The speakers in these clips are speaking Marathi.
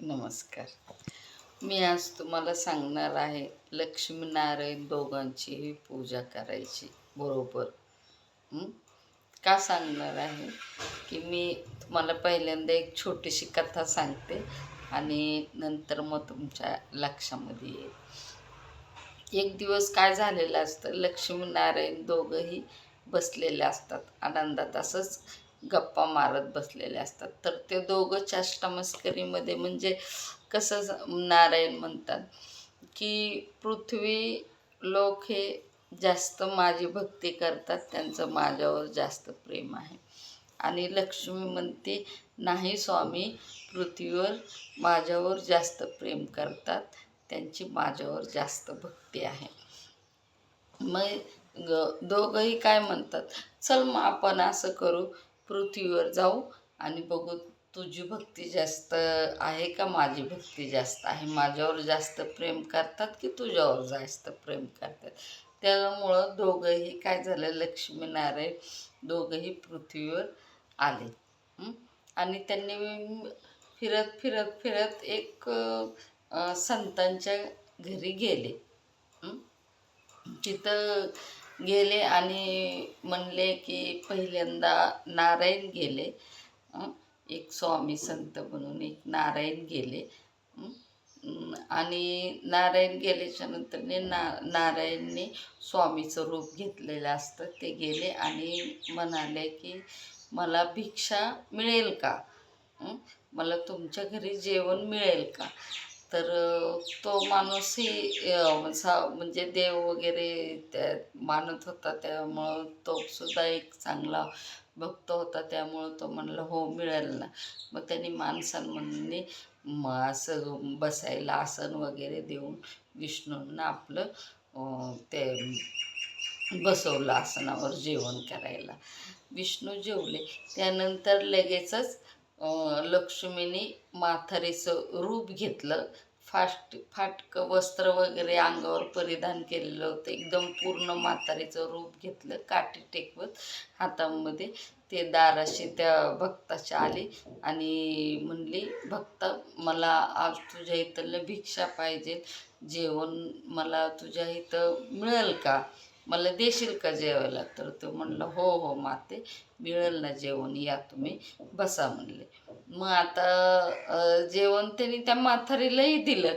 नमस्कार. मी आज तुम्हाला सांगणार आहे लक्ष्मीनारायण दोघांचीही पूजा करायची. बरोबर? का सांगणार आहे? की मी तुम्हाला पहिल्यांदा एक छोटीशी कथा सांगते आणि नंतर मग तुमच्या लक्षामध्ये येईल. एक दिवस काय झालेलं असतं लक्ष्मीनारायण दोघंही बसलेले असतात. आनंदात असंच गप्पा मारत बसलेले असतात. तर ते दोघं चाष्टामस्करीमध्ये म्हणजे कसं नारायण म्हणतात की पृथ्वी लोक हे जास्त माझी भक्ती करतात त्यांचं माझ्यावर जास्त प्रेम आहे. आणि लक्ष्मी म्हणते नाही स्वामी पृथ्वीवर माझ्यावर जास्त प्रेम करतात त्यांची माझ्यावर जास्त भक्ती आहे. मग ग दोघंही काय म्हणतात चल मग आपण असं करू पृथ्वीवर जाऊ आणि बघू तुझी भक्ती जास्त आहे का माझी भक्ती जास्त आहे? माझ्यावर जास्त प्रेम करतात की तुझ्यावर जास्त प्रेम करतात? त्यामुळं दोघंही काय झालं? लक्ष्मीनारायण दोघंही पृथ्वीवर आले. आणि त्यांनी फिरत फिरत फिरत एक संतांच्या घरी गेले. तिथं गेले आणि म्हणले की पहिल्यांदा नारायण गेले. एक स्वामी संत म्हणून एक नारायण गेले. आणि नारायण गेल्याच्या नंतरने ना नारायणने स्वामीचं रूप घेतलेलं असतं. ते गेले आणि म्हणाले की मला भिक्षा मिळेल का? मला तुमच्या घरी जेवण मिळेल का? तर तो माणूसही असा सा म्हणजे देव वगैरे त्या मानत होता. त्यामुळं तो सुद्धा एक चांगला भक्त होता. त्यामुळं तो म्हणला हो मिळेल ना. मग त्यांनी माणसांमध्ये असं बसायला आसन वगैरे देऊन विष्णूंना आपलं ते बसवलं आसनावर जेवण करायला. विष्णू जेवले. त्यानंतर लगेचच लक्ष्मीने माथारीचं रूप घेतलं. फास्ट फाटकं वस्त्र वगैरे अंगावर परिधान केलेलं होतं. एकदम पूर्ण म्हातारीचं रूप घेतलं काठी टेकवत हातामध्ये. ते दाराशी त्या भक्ताच्या आले आणि म्हणली भक्ता मला आज तुझ्या इथलं भिक्षा पाहिजे. जेवण मला तुझ्या इथं मिळेल का? मला देशील का जेवायला? तर तो म्हणलं हो हो माते मिळेल ना जेवण. या तुम्ही. बसा म्हणले. मग आता जेवण त्यांनी त्या म्हातारीलाही दिलं.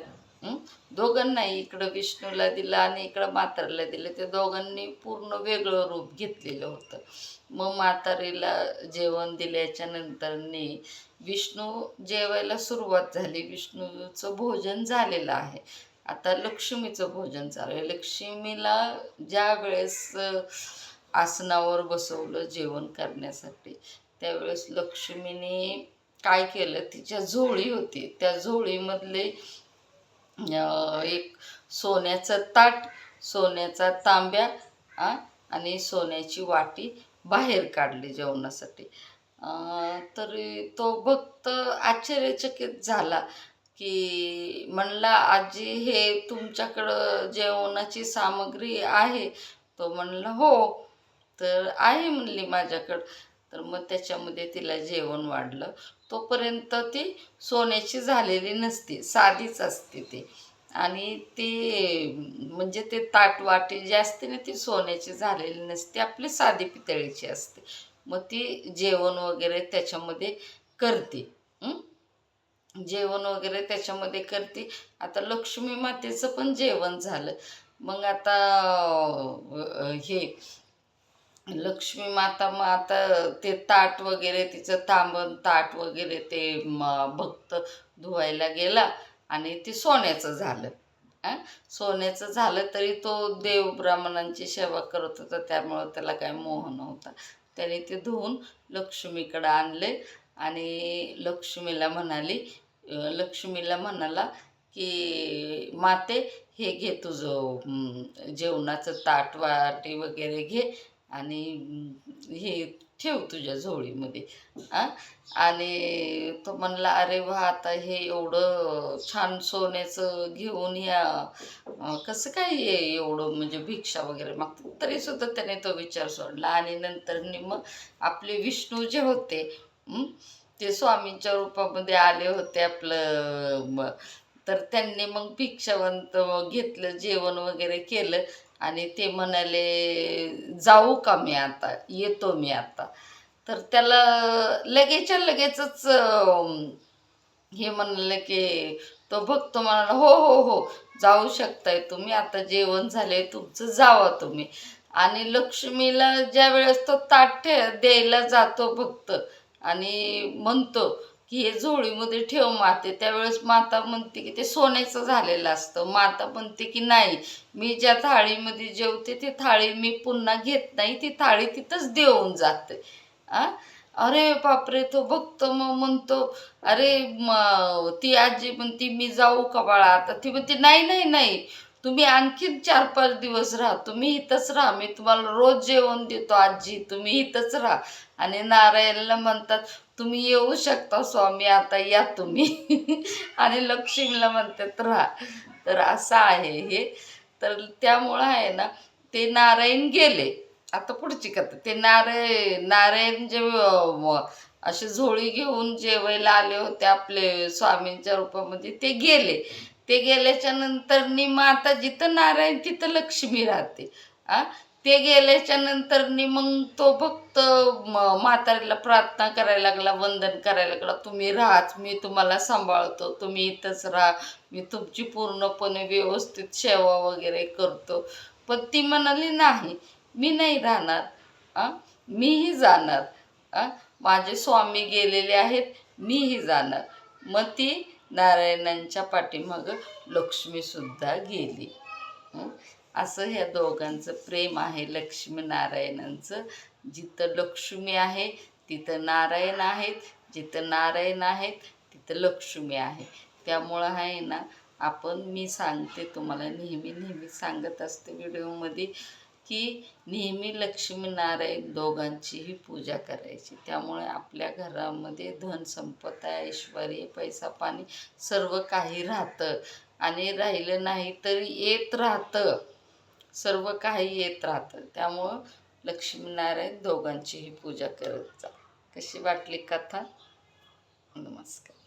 दोघांनाही इकडं विष्णूला दिलं आणि इकडं म्हातारीला दिलं. ते दोघांनी पूर्ण वेगळं रूप घेतलेलं होतं. मग म्हातारीला जेवण दिल्याच्या नंतरने विष्णू जेवायला सुरुवात झाली. विष्णूचं भोजन झालेलं आहे. आता लक्ष्मीचं भोजन चालू आहे. लक्ष्मीला ज्या वेळेस आसनावर बसवलं जेवण करण्यासाठी त्यावेळेस लक्ष्मीने काय केलं तिच्या झोळी होती. त्या झोळीमधले एक सोन्याचं ताट सोन्याचा तांब्या आणि सोन्याची वाटी बाहेर काढली जेवणासाठी. तर तो भक्त आश्चर्यचकित झाला की म्हणला आजी हे तुमच्याकडं जेवणाची सामग्री आहे? तो म्हणला हो तर आहे म्हणली माझ्याकडं. तर मग त्याच्यामध्ये तिला जेवण वाढलं. तोपर्यंत ती सोन्याची झालेली नसते साधीच असते ती. आणि ती म्हणजे ते ताट वाटी जी असते ना ती सोन्याची झालेली नसते आपली साधी पितळीची असते. मग ती जेवण वगैरे त्याच्यामध्ये करते. जेवण वगैरे त्याच्यामध्ये करते. आता लक्ष्मी मातेचं पण जेवण झालं. मग आता हे लक्ष्मी माता मग आता ते ताट वगैरे तिचं तांबण ताट वगैरे ते भक्त धुवायला गेला आणि ते सोन्याचं झालं. सोन्याचं झालं तरी तो देव ब्राह्मणांची सेवा करत होता त्यामुळं त्याला काय मोह नव्हता. त्याने ते धुवून लक्ष्मीकडं आणले आणि लक्ष्मीला म्हणाली लक्ष्मीला म्हणाला की माते हे घे तुझं जेवणाचं ताट वाटी वगैरे घे आणि हे ठेव तुझ्या झोळीमध्ये आ आणि तो म्हणला अरे वा आता हे एवढं छान सोन्याचं घेऊन या. कसं काय हे एवढं म्हणजे भिक्षा वगैरे मागतात? तरीसुद्धा त्याने तो विचार सोडला आणि नंतर मग आपले विष्णू जे होते ते स्वामींच्या रूपामध्ये आले होते आपलं तर त्यांनी मग भिक्षावंत घेतलं जेवण वगैरे केलं. आणि ते म्हणाले जाऊ का मी आता? येतो मी आता. तर त्याला लगेचच्या लगेचच हे म्हणलं की तो भक्त म्हणाला हो हो हो जाऊ शकताय तुम्ही आता जेवण झाले तुमचं जावा तुम्ही. आणि लक्ष्मीला ज्या वेळेस तो ताट द्यायला जातो भक्त आणि म्हणतो की हे झोळीमध्ये ठेव माते. त्यावेळेस माता म्हणते की ते सोन्याचं झालेलं असतं. माता म्हणते की नाही मी ज्या थाळीमध्ये जेवते ती थाळी मी पुन्हा घेत नाही. ती थाळी तिथंच देऊन जाते. आ? अरे बापरे तो बघतो मग म्हणतो अरे म ती आजी म्हणती मी जाऊ का बाळा? आता ती म्हणते नाही नाही नाही. तुम्ही आणखीन चार पाच दिवस राहा. तुम्ही इथंच राहा. मी तुम्हाला रोज जेवण देतो आजी. तुम्ही इथंच राहा. आणि नारायणला म्हणतात तुम्ही येऊ शकता स्वामी आता या तुम्ही. आणि लक्ष्मीला म्हणतात राहा. तर असं आहे हे. तर त्यामुळं आहे ना ते नारायण गेले. आता पुढची कथा. ते नारायण नारायण जे असे झोळी घेऊन जेवायला आले होते आपले स्वामींच्या रूपामध्ये ते गेले. ते गेल्याच्यानंतर मग जिथं नारायण तिथं लक्ष्मी राहते. आ? ते गेल्याच्यानंतर मग तो भक्त म्हाताऱ्याला म्हातारीला प्रार्थना करायला लागला वंदन करायला लागला तुम्ही राहाच मी तुम्हाला सांभाळतो तुम्ही इथंच राहा मी तुमची पूर्णपणे व्यवस्थित सेवा वगैरे करतो. पण ती म्हणाली नाही मी नाही राहणार आ? मीही जाणार आ? माझे स्वामी गेलेले आहेत मीही जाणार. मग ती नारायणांच्या पाठीमागं लक्ष्मीसुद्धा गेली. असं ह्या दोघांचं प्रेम आहे. लक्ष्मी नारायणांचं जिथं लक्ष्मी आहे तिथं नारायण आहेत. जिथं नारायण आहेत तिथं लक्ष्मी आहे. त्यामुळं आहे ना आपण मी सांगते तुम्हाला नेहमी नेहमी सांगत असते व्हिडिओमध्ये की नेहमी लक्ष्मीनारायण दोघांचीही पूजा करायची. त्यामुळे आपल्या घरामध्ये धन संपत्ती ऐश्वर्य पैसा पाणी सर्व काही राहतं. आणि राहिलं नाही तरी येत राहतं. सर्व काही येत राहतं. त्यामुळं लक्ष्मीनारायण दोघांचीही पूजा करत जा. कशी वाटली कथा? नमस्कार.